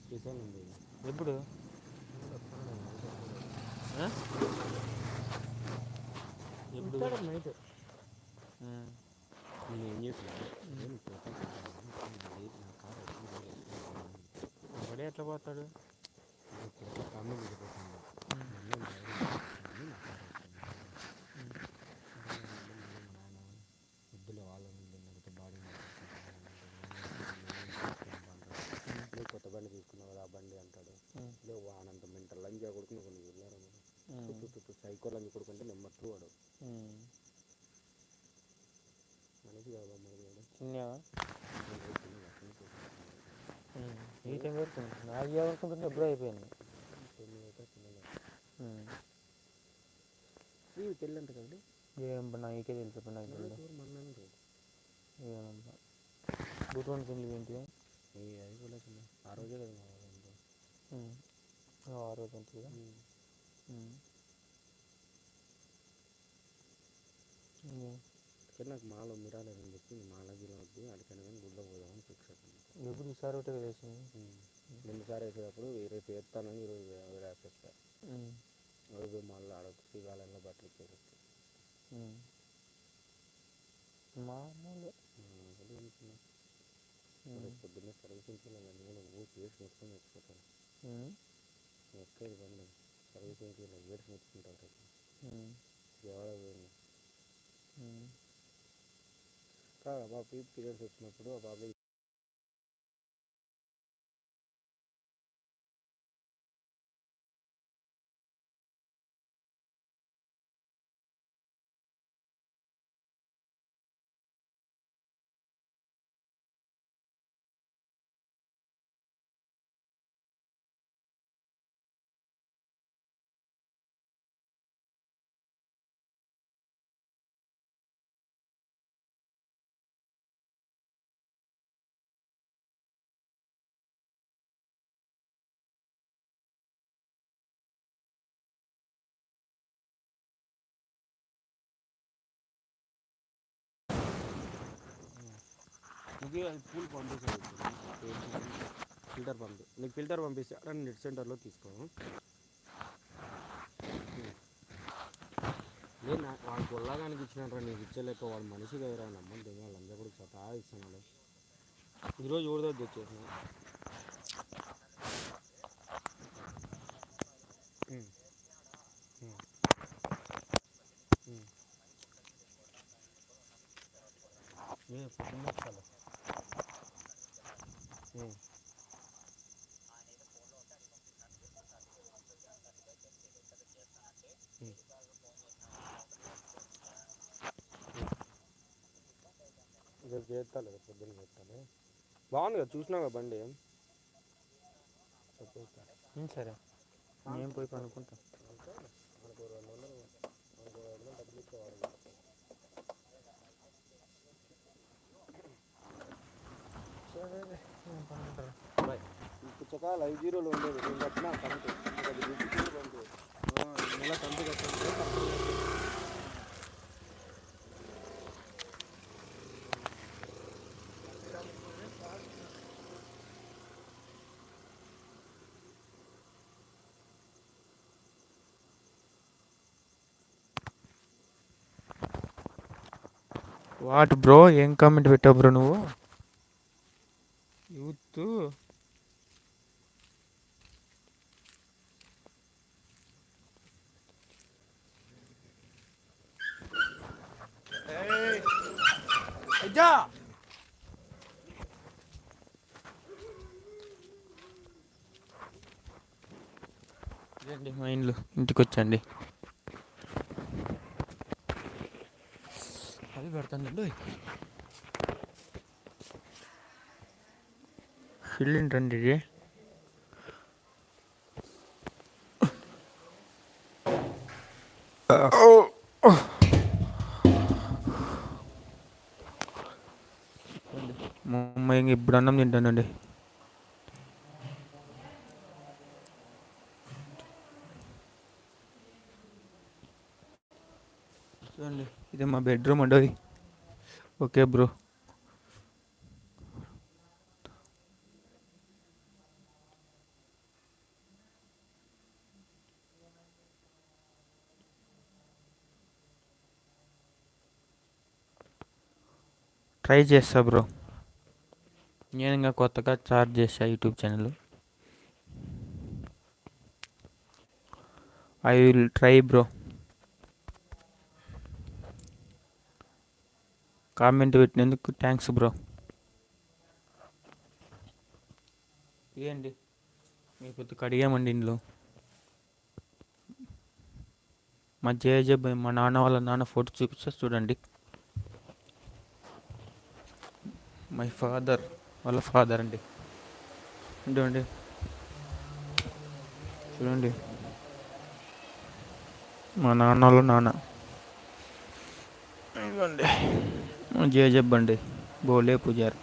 శ్రీశైలం ఎప్పుడు? ఎప్పుడు నైట్. నేను ఏం చేసిన ఎట్లా పోతాడు ఫ్యామిలీ వెళ్ళిపోతాను ఉమ్. మళ్ళీ డ్రైవింగ్ నా కారు వద్దులే వాళ్ళని లేకపోతే బాడీ నువ్వు కొత్త బండి తీసుకున్నావు కదా ఆ బండి అంటాడు ఉమ్. లేవు వానంత మెంటల్ లంజా కొడుకుని కొన్ని వెళ్ళారు ఉమ్. సైకో లంజా కొడుకుంటే నెంబర్ టూ వాడు ఉమ్. మనిషి కాదు మరి వాడు చిన్నవా నేను చిన్నగా చిన్న టైం వరకు నాకు ఏమనుకుంటుంటే ఎప్పుడో అయిపోయింది. పెళ్ళంట కదండి. ఏం పని నాకే తెలుసు ఇప్పుడు నాకు తెలియదు ఏమన్నా పెళ్ళి ఏంటి? అది కూడా ఆ రోజే కదా ఆ రోజు ఉంటుంది నాకు మాల మిరాలేదని చెప్పి మాల గిల వద్దు కానీ ఫిక్స్ అయిపోయింది ఎప్పుడు ఈసారి ఒకటే కదా వేసింది ముందుసారి వేసేటప్పుడు రేపు వేస్తానని ఈరోజు వేసేస్తా. రోజు మళ్ళీ ఆడ శ్రీకాళంలో బట్టలు ఉమ్. మామూలు. పొద్దున్నే సర్వీసింగ్కి వెళ్ళాలి నేను ఊరికి ఏడ్స్ ఉమ్. ఎక్కేది బండి సర్వీసింగ్కి వెళ్ళి ఏడ్స్ మొత్తుకుంటాను రేపు. ఎవడ పోయింది పీప్ పీరియడ్స్ వచ్చినప్పుడు ఆ బాబాయ్ ఇది అది పూల్ పంపిస్తాను ఫిల్టర్ పంపి నీకు ఫిల్టర్ పంపిస్తే అక్కడ నెట్ సెంటర్లో తీసుకోము నేను నాకు వాడు గొల్లగానికి ఇచ్చినట్రా నీకు ఇచ్చలేక వాడు మనిషి కదరా నమ్మని దిగాలి వాళ్ళందరూ కూడా సతా ఇస్తున్నాడు. ఈరోజు ఎవరిదో తెచ్చేసిన ఏ చేస్తాలే రేపు పొద్దున్న చేస్తాలే. బాగుంది కదా చూసినావు బండి. చెప్పేస్తా ఉమ్, సరే. నేను పోయి లైవ్ జీరోలో ఉండేది నేను కట్టిన అది వాట్ బ్రో? ఏం కామెంట్ పెట్టావు బ్రో నువ్వు? యూత్. అయ్యా రండి మా ఇంట్లో ఇంటికి వచ్చండి అది పెడతానండి ఫిల్ ఏంటండి ఇది మా అమ్మాయి ఇప్పుడు అన్నం తింటానండి చూడండి ఇది మా బెడ్రూమ్ అండి ఓకే బ్రో. ట్రై చేస్తా బ్రో. నేను ఇంకా కొత్తగా ఛార్జ్ చేసా YouTube channel. I will try bro comment పెట్టినందుకు థ్యాంక్స్ బ్రో. ఇదేంటి మీ కొద్ది కడిగామండి ఇంట్లో మా జేజబ్ మా నాన్న వాళ్ళ నాన్న ఫోటో చూపిస్తా చూడండి. మై ఫాదర్ వాళ్ళ ఫాదర్ అండి. చూడండి చూడండి. మా నాన్న వాళ్ళ నాన్న. ఇదిగోండి. మా చెప్పండి బోలే పూజారి.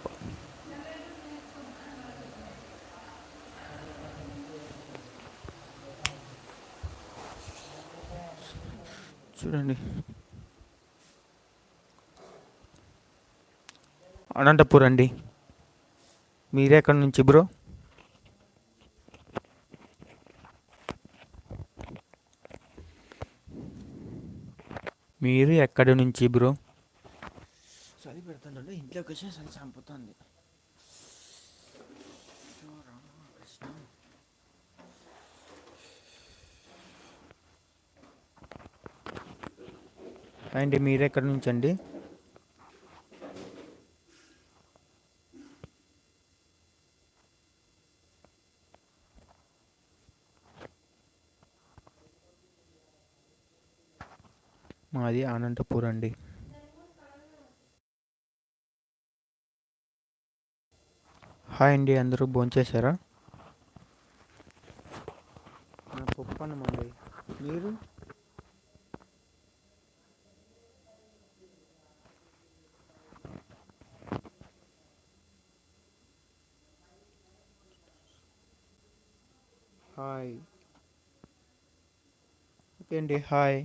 చూడండి. అనంతపూర్ అండి. మీరెక్కడి నుంచి బ్రో? మీరు ఎక్కడి నుంచి బ్రో? చలి ఇంట్లోకి వచ్చి చలి చంపుతుంది అండి మీరు ఎక్కడి నుంచి అండి? మాది అనంతపూర్ అండి. హాయ్ అండి అందరూ భోంచేశారా? నా పప్పు అండి. మీరు? హాయ్. ఓకే అండి హాయ్.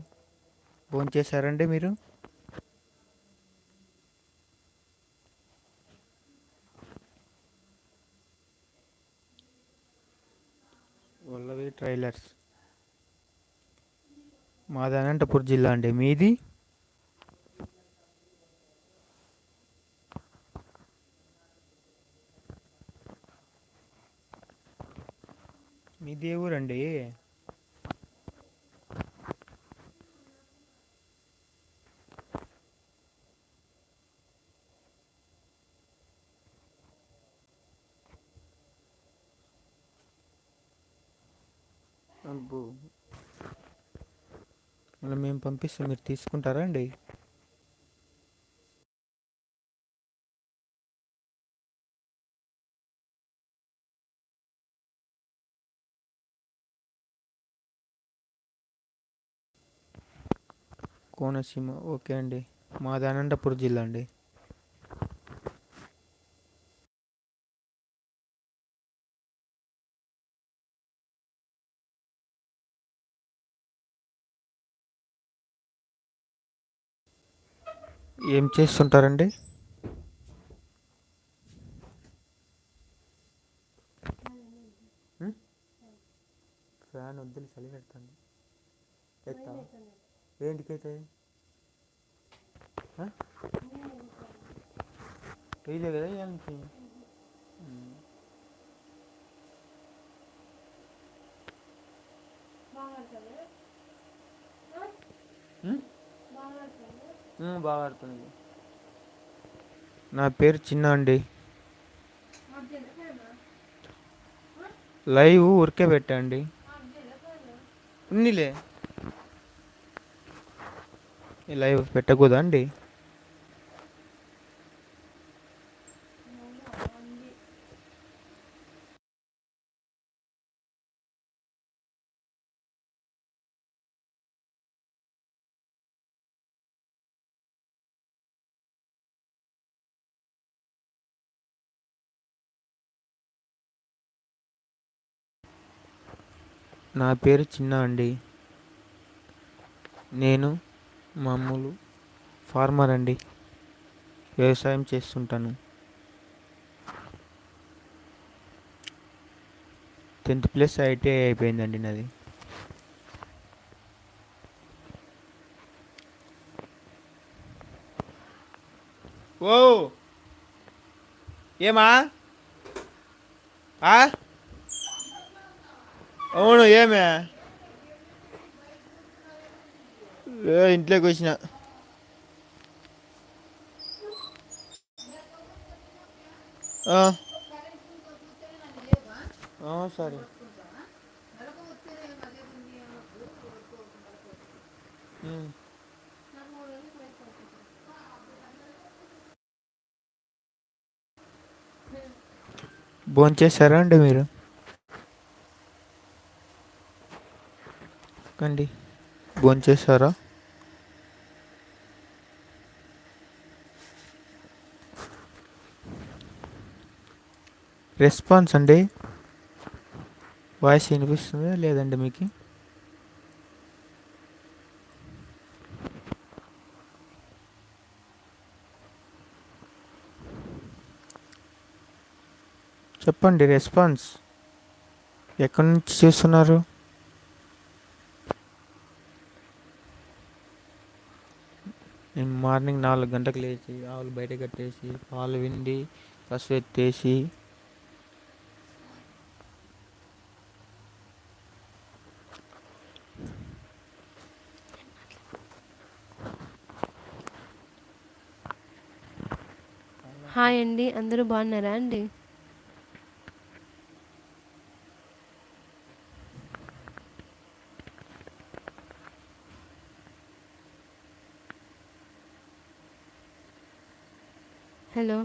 భోంచేశారండి మీరు? వల్లవి ట్రైలర్స్. మాది అనంతపురం జిల్లా అండి. మీది? మీది ఏ ఊరండి? అబ్బో. మళ్ళీ మేము పంపిస్తాం మీరు తీసుకుంటారా అండి? కోనసీమ ఓకే అండి. మాది అనంతపురం జిల్లా అండి. ఏం చేస్తుంటారండి? ఫ్యాన్ వద్దులు చలి పెడతాను ఎత్తా ఏంటికైతే వేయలే కదా ఏంటి బాగా ఆడుతుంది. నా పేరు చిన్న అండి. లైవ్ ఉరికే పెట్టండి ఉన్నిలే. లైవ్ పెట్టకూడదా అండి? నా పేరు చిన్న అండి. నేను మామూలు ఫార్మర్ అండి. వ్యవసాయం చేస్తుంటాను. టెన్త్ ప్లస్ ఐటీఐ అయిపోయిందండి నాది. ఓ! ఏమా? ఆ? అవును ఏమే ఇంట్లోకి వచ్చిన ఆ. సరే ఉమ్. భోంచేశారా అండి మీరు కండి భోంచేశారా? రెస్పాన్స్ అండి. వాయిస్ వినిపిస్తుందా లేదండి మీకు? చెప్పండి రెస్పాన్స్. ఎక్కడి నుంచి చేస్తున్నారు నేను మార్నింగ్ నాలుగు గంటలకు లేచి ఆవులు బయట కట్టేసి పాలు విండి కసు ఎత్తేసి హాయ్ అండి అందరూ బాగున్నారా అండి? హలో.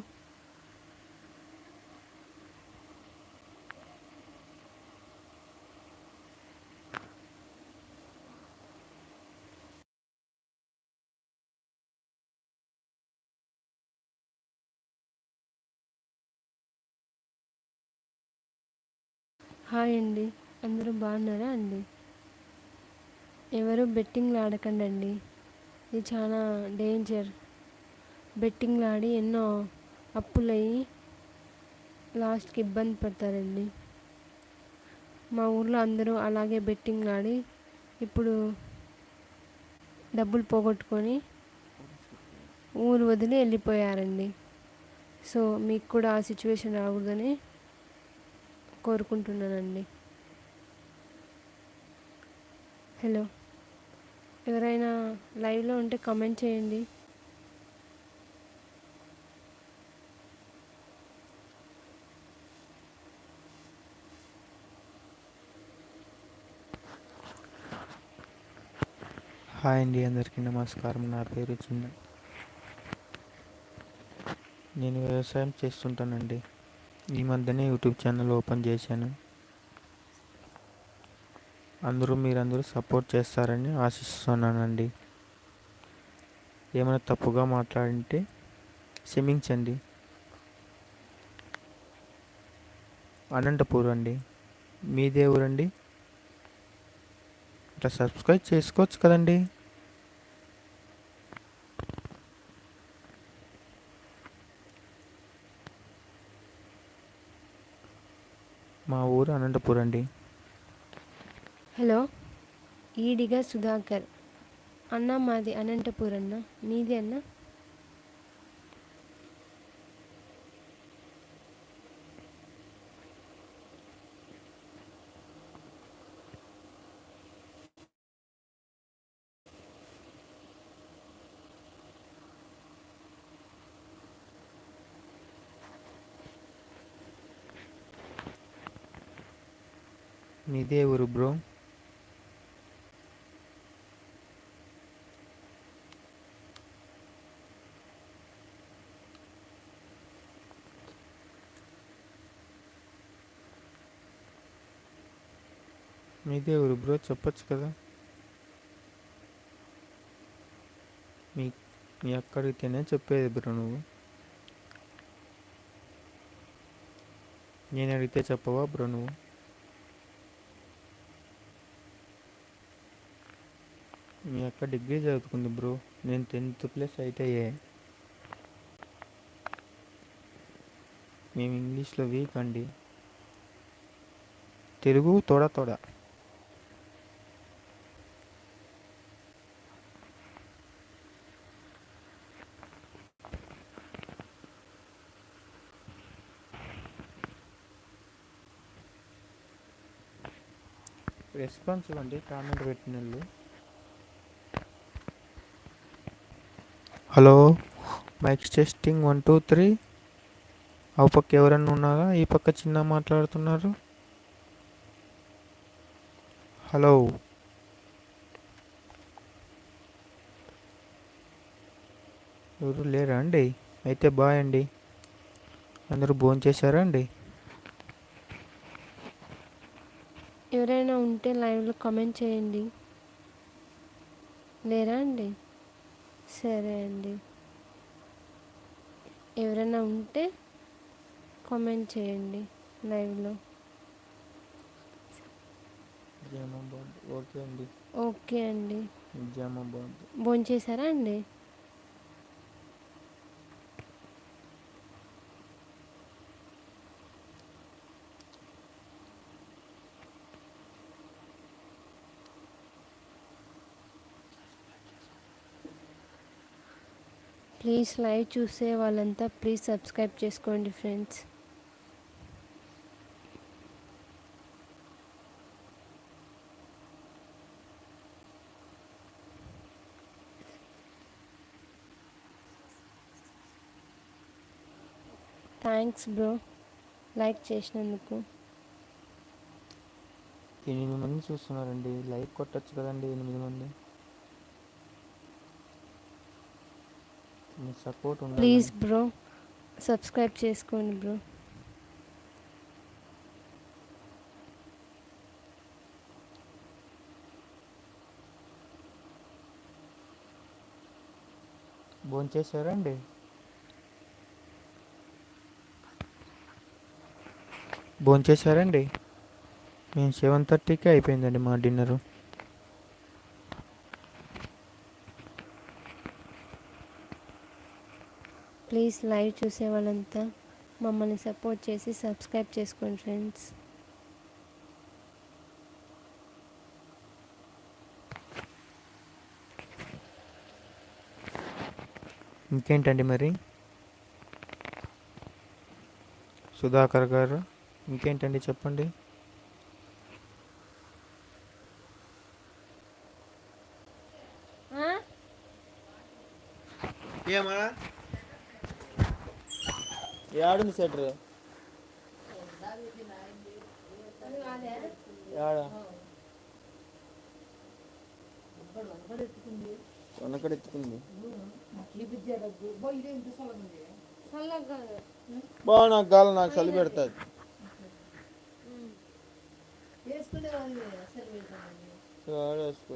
హాయ్ అండి. అందరూ బాగున్నారా అండి? ఎవరు బెట్టింగ్లు ఆడకండి అండి ఇది చాలా డేంజర్. బెట్టింగ్లు ఆడి ఎన్నో అప్పులయ్యి లాస్ట్కి ఇబ్బంది పడతారండి. మా ఊర్లో అందరూ అలాగే బెట్టింగ్లు ఆడి ఇప్పుడు డబ్బులు పోగొట్టుకొని ఊరు వదిలి వెళ్ళిపోయారండి. సో మీకు కూడా ఆ సిచ్యువేషన్ రాకూడదని కోరుకుంటున్నానండి. హలో ఎవరైనా లైవ్లో ఉంటే కమెంట్ చేయండి. హాయ్ అండి అందరికీ నమస్కారం. నా పేరు చిన్న. నేను వ్యవసాయం చేస్తుంటానండి. ఈ మధ్యనే యూట్యూబ్ ఛానల్ ఓపెన్ చేశాను. అందరూ మీరందరూ సపోర్ట్ చేస్తారని ఆశిస్తున్నానండి. ఏమైనా తప్పుగా మాట్లాడింటే క్షమించండి. అనంతపూర్ అండి. మీదే ఊరండి? ఇట్లా సబ్స్క్రైబ్ చేసుకోవచ్చు కదండి మా ఊరు అనంతపూర్ అండి హలో ఈడిగా సుధాకర్. అన్న మాది అనంతపూర్ అన్న మీది అన్న? మీదే ఊరు బ్రో. మీదే ఊరు బ్రో చెప్పొచ్చు కదా? మీ మీ చెప్పేది బ్రో నువ్వు. నేను అడిగితే చెప్పవా బ్రో నువ్వు? మీ అక్క డిగ్రీ చదువుకుంది బ్రో. నేను టెన్త్ ప్లస్ అయితే మేము ఇంగ్లీష్లో వీక్ అండి. తెలుగు తోడ తోడ. రెస్పాన్స్ ఇవ్వండి కామెంట్ పెట్టిన వాళ్ళు hello mic testing one two three. ఆ పక్క ఎవరన్నా ఉన్నారా? ఈ పక్క చిన్న మాట్లాడుతున్నారు. హలో. ఎవరు లేరా అండి? అయితే బాయ్ అండి. అందరూ భోంచేశారా అండి? ఎవరైనా ఉంటే లైవ్లో కామెంట్ చేయండి. లేరా అండి? సరే అండి. ఎవరైనా ఉంటే కామెంట్ చేయండి లైవ్లో. ఓకే అండి. ఓకే అండి. భోంచేశారా అండి? ప్లీజ్ లైవ్ చూసే వాళ్ళంతా ప్లీజ్ సబ్స్క్రైబ్ చేసుకోండి ఫ్రెండ్స్. థ్యాంక్స్ బ్రో లైక్ చేసినందుకు. ఎనిమిది మంది చూస్తున్నారండి. లైక్ కొట్టచ్చు కదండి ఎనిమిది మంది. సపోర్ట్ ప్లీజ్ బ్రో సబ్స్క్రైబ్ చేసుకోండి బ్రో భోంచేశారా అండి? భోంచేశారండి మేము సెవెన్ థర్టీకే అయిపోయిందండి మా డిన్నరు. ప్లీజ్ లైవ్ చూసే వాళ్ళంతా మమ్మల్ని సపోర్ట్ చేసి సబ్స్క్రైబ్ చేసుకోండి ఫ్రెండ్స్. ఇంకేంటండి మరి? సుధాకర్ గారు ఇంకేంటండి చెప్పండి? ఏమా? ఏడుంది సెటర్? వెనకడ ఎత్తుకుంది బా నాకు గాలి నాకు చలి పెడుతుంది. వేసుకో.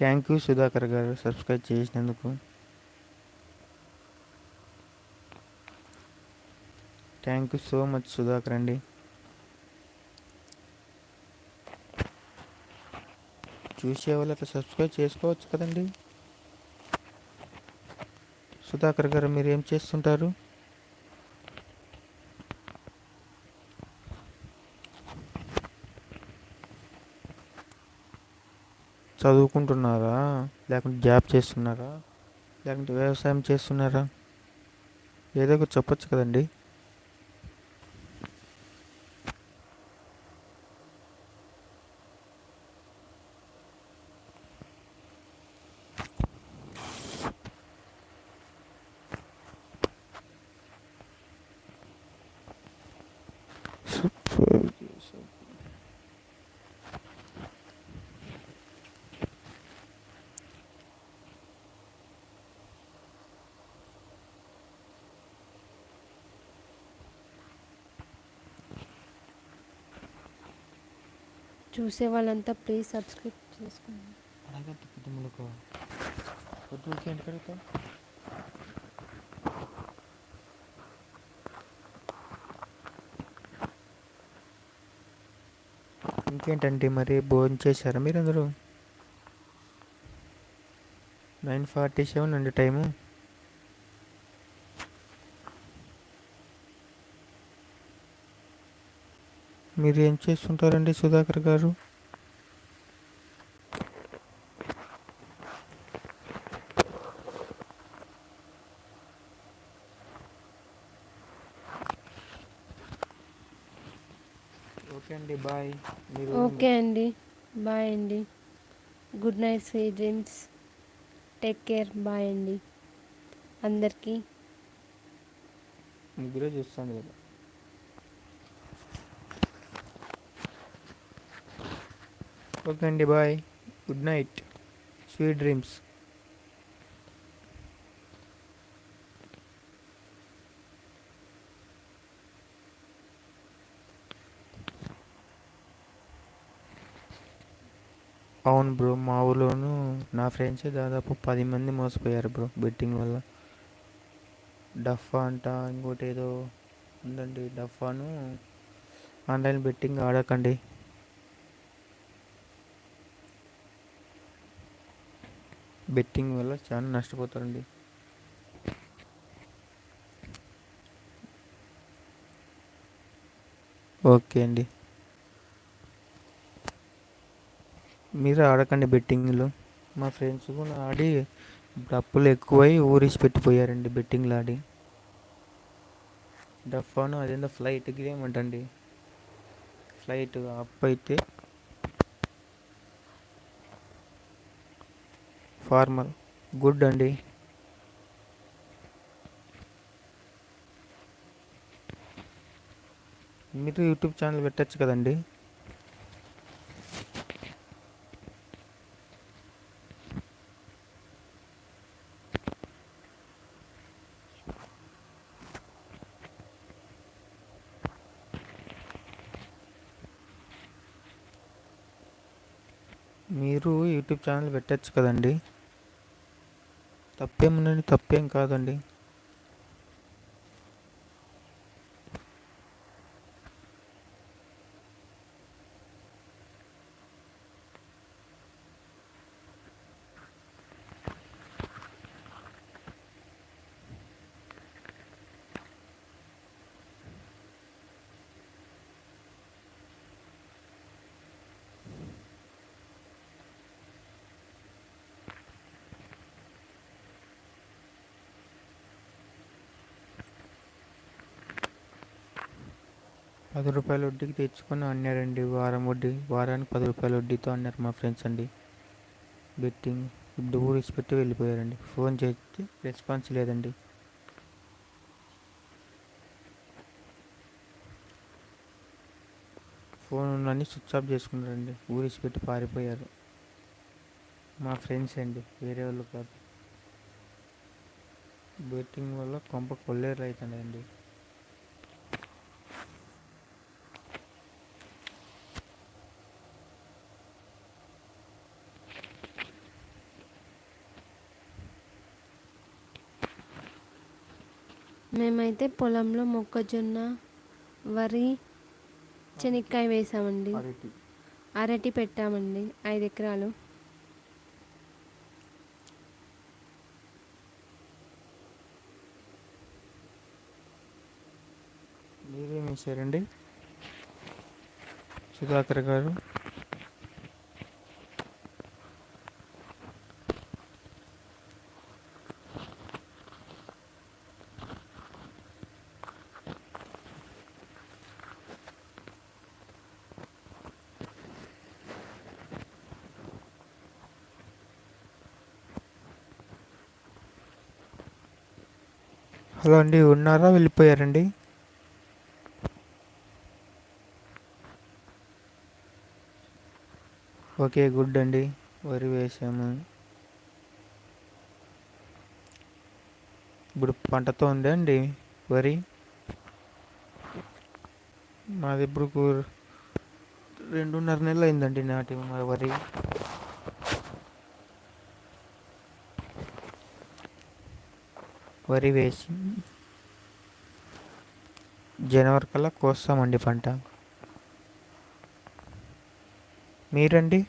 థ్యాంక్ యూ సుధాకర్ గారు. సబ్స్క్రైబ్ చేసినందుకు. Thank you so much Sudhakar అండి. చూసే వాళ్ళు అట్లా సబ్స్క్రైబ్ చేసుకోవచ్చు కదండి. సుధాకర్ గారు మీరు ఏం చేస్తుంటారు? చదువుకుంటున్నారా? లేకుంటే జాబ్ చేస్తున్నారా? లేకుంటే వ్యవసాయం చేస్తున్నారా? ఏదో ఒకటి చెప్పొచ్చు కదండి. చూసే వాళ్ళంతా ప్లీజ్ సబ్స్క్రైబ్ చేసుకోండి. అడగద్దు కడుగుతావు ఇంకేంటండి మరి భోజనం చేశారా మీరందరూ? నైన్ ఫార్టీ సెవెన్ అండి టైము. మీరు ఏం చేస్తుంటారండి సుధాకర్ గారు? ఓకే అండి బాయ్. మీరు ఓకే అండి బాయ్ అండి. Good night sweet dreams take care bye అండి. అందరికీ. ముగ్గురే చూస్తాను కదా. ఓకే అండి bye. Good night sweet dreams అవును బ్రో మా ఊళ్ళోను నా ఫ్రెండ్స్ దాదాపు పది మంది మోసపోయారు బ్రో బెట్టింగ్ వల్ల. డఫా అంట ఇంకోటి ఏదో ఉందండి డఫాను ఆన్లైన్ బెట్టింగ్ ఆడకండి. బెట్టింగ్ వల్ల చాలా నష్టపోతారండి. ఓకే అండి. మీరు ఆడకండి బెట్టింగ్లు. మా ఫ్రెండ్స్ కూడా ఆడి ఇప్పుడు అప్పులు ఎక్కువై ఊరిసి పెట్టిపోయారండి బెట్టింగ్లు ఆడి. డఫాను అదేందో ఫ్లైట్ గేమ్ అంటండి. ఫ్లైట్ అప్ అయితే ఫార్మల్. గుడ్ అండి. మీరు యూట్యూబ్ ఛానల్ పెట్టచ్చు కదండి. మీరు యూట్యూబ్ ఛానల్ పెట్టచ్చు కదండి. తప్పేముందండి? తప్పేం కాదండి. పది రూపాయల వడ్డీకి తెచ్చుకొని అన్నారండి. వారం వడ్డీ వారానికి పది రూపాయల వడ్డీతో అన్నారు మా ఫ్రెండ్స్ అండి. బెట్టింగ్. ఇప్పుడు ఊరేసి పెట్టి వెళ్ళిపోయారండి. ఫోన్ చేస్తే రెస్పాన్స్ లేదండి. ఫోన్ అన్ని స్విచ్ ఆఫ్ చేసుకున్నారండి. ఊరేసి పెట్టి పారిపోయారు. మా ఫ్రెండ్స్ అండి వేరే వాళ్ళు కాదు. బెట్టింగ్ వల్ల కొంప కొల్లేరు అవుతుందండి మేమైతే పొలంలో మొక్కజొన్న వరి శనక్కాయ వేసామండి. అరటి. పెట్టామండి ఐదు ఎకరాలు. మీరేం వేశారండి సుధాకర్ గారు. హలో అండి ఉన్నారా? వెళ్ళిపోయారండి? ఓకే గుడ్ అండి. వరి వేసాము. ఇప్పుడు పంటతో ఉందా అండి వరి? మాది ఇప్పుడు రెండున్నర నెలలు అయిందండి నాటి మా వరి. వరి వేసి జనవరి కల్లా కోస్తామండి పంట. మీరండి?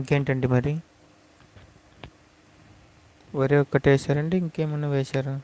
ఇంకేంటండి మరి? వరి ఒక్కటి వేసారండి ఇంకేమన్నా వేశారా?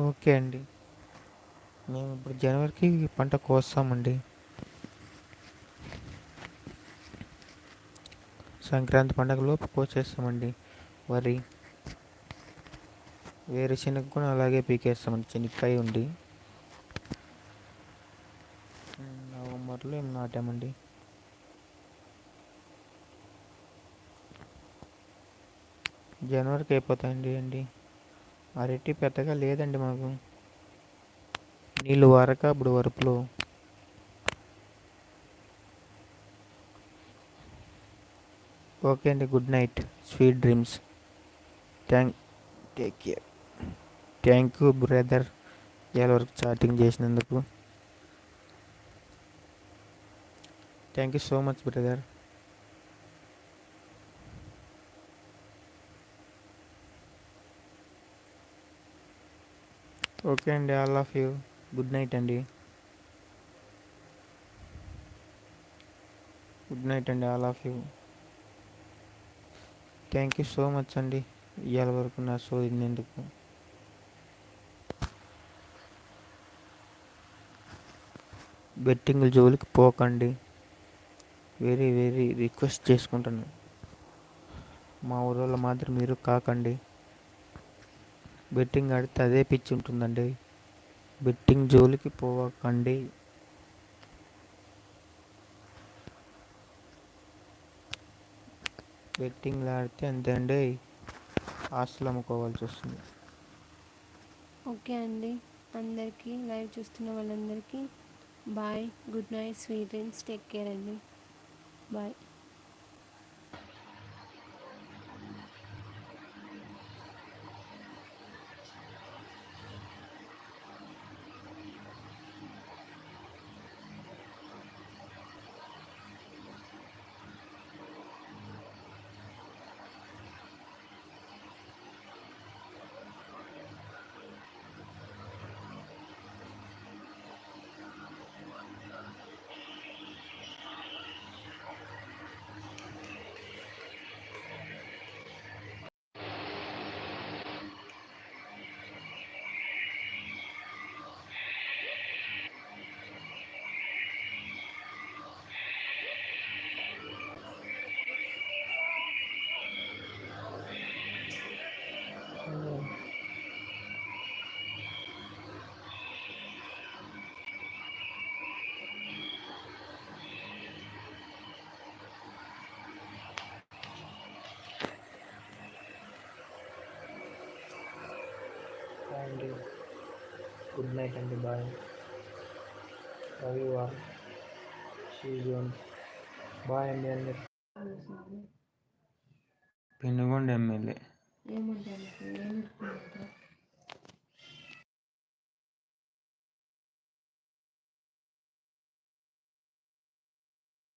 ఓకే అండి. మేము ఇప్పుడు జనవరికి పంట కోస్తామండి. సంక్రాంతి పండగలోపు కోసేస్తామండి. వరి వేరుశనగ కూడా అలాగే పీకేస్తామండి. చెనిక్కాయ ఉండి నవంబర్లో ఏం నాటామండి. జనవరికి అయిపోతాయండి అండి. అరటి పెద్దగా లేదండి మాకు. నీళ్ళు వారక అప్పుడు వరుపులో. ఓకే అండి good night. Sweet dreams. Thank take care. Thank you brother. ఇవాళ వరకు చాటింగ్ చేసినందుకు. Thank you so much brother. Okay అండి all of you. Good night అండి. గుడ్ నైట్ అండి all of you. Thank you so much అండి ఇవాళ వరకు నా షో విన్నందుకు. బెట్టింగ్ జోలికి పోకండి. వెరీ వెరీ రిక్వెస్ట్ చేసుకుంటాను. మా ఊరోళ్ళు మాత్రం మీరు కాకండి. బెట్టింగ్ ఆడితే అదే పిచ్చి ఉంటుందండి. బెట్టింగ్ జోలికి పోవకండి. బెట్టింగ్ ఆడితే అంతే అండి. ఆస్తులు అమ్ముకోవాల్సి వస్తుంది. ఓకే అండి. అందరికీ లైవ్ చూస్తున్న వాళ్ళందరికీ bye good night sweet dreams take care అండి. బాయ్ అండి గుడ్ నైట్ అండి bye love you all see you bye అండి అందరు